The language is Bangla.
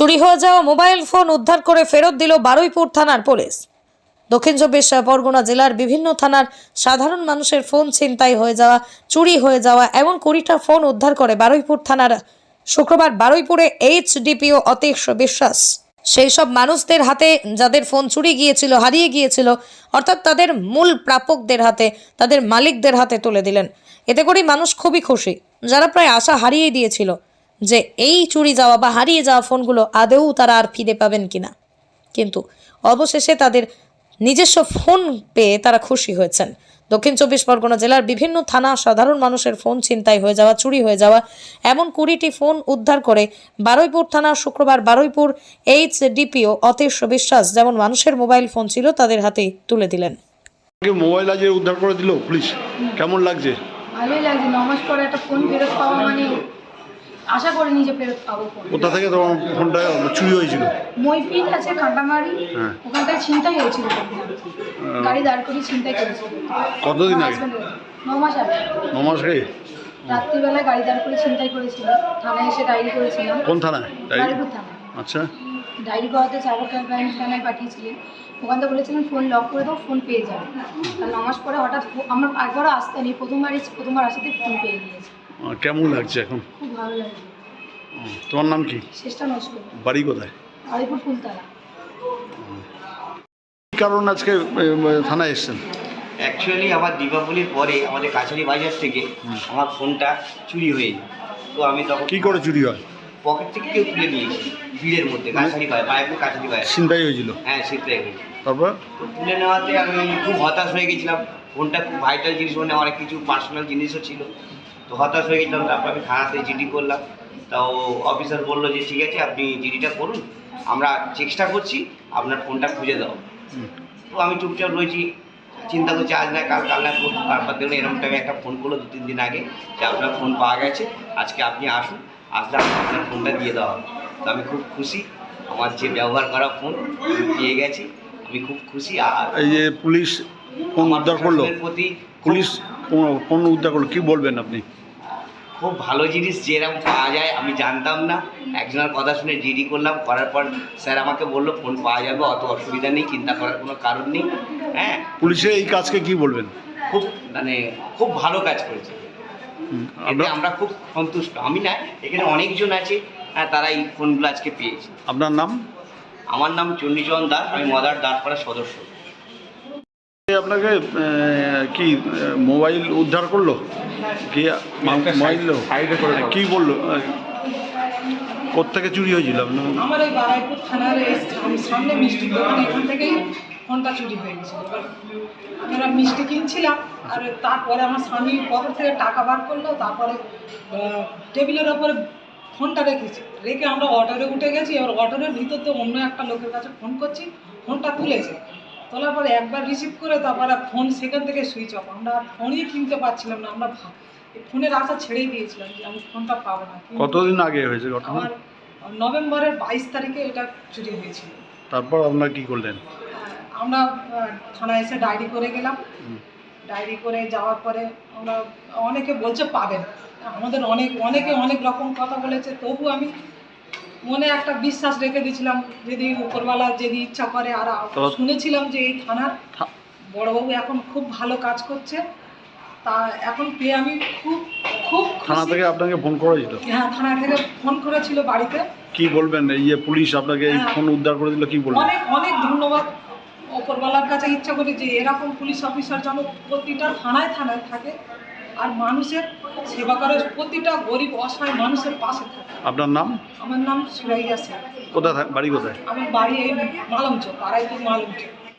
চুরি হয়ে যাওয়া মোবাইল ফোন উদ্ধার করে ফেরত দিল বারুইপুর থানার পুলিশ। দক্ষিণ চব্বিশ পরগনা জেলার বিভিন্ন থানার সাধারণ মানুষের ফোন ছিনতাই হয়ে যাওয়া, চুরি হয়ে যাওয়া, এমন কুড়িটা ফোন উদ্ধার করে বারুইপুর থানার শুক্রবার বারুইপুরে এইচডিপিও অতীশ বিশ্বাস। সেই সব মানুষদের হাতে যাদের ফোন চুরি গিয়েছিল, হারিয়ে গিয়েছিল, অর্থাৎ তাদের মূল প্রাপকদের হাতে, তাদের মালিকদের হাতে তুলে দিলেন। এতে করেই মানুষ খুবই খুশি। যারা প্রায় আশা হারিয়ে দিয়েছিল যে এই চুরি যাওয়া বা হারিয়ে যাওয়া ফোনগুলো আদৌ তারা আর ফিরে পাবেন কিনা। কিন্তু অবশেষে তাদের নিজস্ব ফোন পেয়ে তারা খুশি হয়েছেন। দক্ষিণ চব্বিশ পরগনা জেলার বিভিন্ন থানা সাধারণ মানুষের ফোন ছিনতাই হয়ে যাওয়া চুরি হয়ে যাওয়া এমন কুড়িটি ফোন উদ্ধার করে বারুইপুর থানা শুক্রবার বারুইপুর এইচ ডিপিও অতীশ বিশ্বাস যেমন মানুষের মোবাইল ফোন ছিল তাদের হাতে তুলে দিলেন। মোবাইল আজ উদ্ধার করে দিল পুলিশ? কেমন লাগছে? ভালোই লাগছে নমাজ পরে একটা ফোন ফেরত পাওয়া মানে আশা করিনি যে ফেরত পাবো ফোন কোথা থেকে তোমার ফোনটা চুরি হয়েছিল? মইপিন আছে কাঁটামারি হ্যাঁ। ওখানটায় ছিনতাই হয়েছিল গাড়ি দাঁড় করে ছিনতাই করেছিল। কতদিন আগে? নমাস আগে। নমাস আগে? রাত্রিবেলায় গাড়ি দাঁড় করে ছিনতাই করেছিল। থানায় এসে ডায়েরি করেছিলাম। কোন থানায়? তাই থানায়। আচ্ছা। ডায়েরি করাতে ক্যাম্পাইন থানায় পাঠিয়েছিলেন। ওখান থেকে বলেছিলেন ফোন লক করে দাও ফোন পেয়ে যাবে। আর নমাস পরে হঠাৎ ফো- আমার একবারও আসতে নেই। প্রথমবার এসে- প্রথমবার আসাতে ফোন পেয়ে গিয়েছে। কেমন লাগছে এখন? খুব ভালো লাগছে। তোমার নাম কি? বাড়ি কোথায়? ফুলতলা। কি কারণ আজকে থানায় এসছেন? অ্যাকচুয়ালি আমার দীপাবলির পরে আমাদের কাছারি বাজার থেকে আমার ফোনটা চুরি হয়ে যায়। তো আমি তখন কি করে চুরি হয়? পকেট থেকে কেউ তুলে নিয়েছি ভিড়ের মধ্যে কাছারি বাজার মায়াপুর কাছারি বাজার। ছিনতাই হয়েছিল? হ্যাঁ শীতে হয়েছে তারপর? তো তুলে নেওয়াতে আমি খুব হতাশ হয়ে গেছিলাম। ফোনটা খুব ভাইটাল জিনিস মানে অনেক কিছু পার্সোনাল জিনিসও ছিল। তো হতাশ হয়ে গেছিলাম তারপর আমি থানাতে জিডি করলাম। তাও অফিসার বলল যে ঠিক আছে আপনি জিডিটা করুন। আমরা চেষ্টা করছি আপনার ফোনটা খুঁজে দাও তো আমি চুপচাপ রয়েছি চিন্তা করছি আজ না কাল কাল না তারপর দেখুন এরকম টাইমে একটা ফোন করল দু তিন দিন আগে যে আপনার ফোন পাওয়া গেছে আজকে আপনি আসুন আসলে আমি আপনার ফোনটা দিয়ে দেওয়া হবে। তো আমি খুব খুশি আমার যে ব্যবহার করা ফোন পেয়ে গেছি আমি খুব খুশি আর এই যে পুলিশ ফোন উদ্ধার করল প্রতি পুলিশ ফোন উদ্ধার করল কি বলবেন আপনি? খুব ভালো জিনিস যেরকম পাওয়া যায় আমি জানতাম না। একজনের কথা শুনে জিডি করলাম করার পর স্যার আমাকে বলল ফোন পাওয়া যাবে অত অসুবিধা নেই চিন্তা করার কোনো কারণ নেই। হ্যাঁ? পুলিশের এই কাজকে কি বলবেন? খুব মানে খুব ভালো কাজ করেছে। আমরা খুব সন্তুষ্ট। আমি না এখানে অনেকজন আছে হ্যাঁ তারা এই ফোনগুলো আজকে পেয়েছে। আপনার নাম? আমার নাম চণ্ডীচরণ দাস আমি মদার দাসপাড়ার সদস্য। আপনাকে কি মোবাইল উদ্ধার করল? কি মোবাইল কি বলল? আহ, কোত্থেকে চুরি হয়েছিল? আপনার আমার ওই বারাইপুর থানার এই সামনে মিষ্টির দোকান এখান থেকেই ফোনটা চুরি হয়ে গেছিল আমরা মিষ্টি কিনছিলাম আর তারপরে আমার স্বামী পকেট থেকে টাকা বার করল তারপরে টেবিলের ওপরে ফোনটা রেখেছি। রেখে আমরা অটোরে উঠে গেছি এবার ভিতর তো অন্য একটা লোকের কাছে ফোন করছি ফোনটা তুলেছে তোলার পরে একবার রিসিভ করে তারপরে ফোন সেখান থেকে সুইচ অফ আমরা ফোনই কিনতে পারছিলাম না আমরা ফোনের আশা ছেড়েই দিয়েছিলাম যে আমি ফোনটা পাবো না। কতদিন আগে হয়েছে ঘটনা? আমার নভেম্বরের বাইশ তারিখে এটা চুরি হয়েছিল। তারপর আপনারা কি করলেন? আমরা আহ, থানায় এসে ডায়েরি করে গেলাম। ডায়েরি করে যাওয়ার পরে আমরা অনেকে বলছে পাবেন। আমাদের অনেক অনেকে অনেক রকম কথা বলেছে তবু আমি মনে একটা বিশ্বাস রেখে দিয়েছিলাম যদি উপরওয়ালা যদি ইচ্ছা করে আর শুনেছিলাম যে এই থানার বড়বাবু এখন খুব ভালো কাজ করছে। তা এখন পেয়ে আমি খুব খুব থানা। থেকে আপনাকে ফোন করা হয়েছিল হ্যাঁ থানা থেকে ফোন করেছিল বাড়িতে। কি বলবেন? এই যে পুলিশ আপনাকে এই হ্যাঁ। ফোন উদ্ধার করে দিল কি বলবেন? অনেক অনেক ধন্যবাদ ওপরওয়ালার কাছে। ইচ্ছা করি যে এরকম পুলিশ অফিসার যেন প্রতিটা থানায় থানায় থাকে। আর মানুষের সেবা করে প্রতিটা গরিব অসহায় মানুষের পাশে থাকে। আপনার নাম? আমার নাম সুরাইয়া সেন। কোথায় থাক- বাড়ি কোথায়? আমার বাড়ি এই মালঞ্চ পাড়াইপুর মালঞ্চ।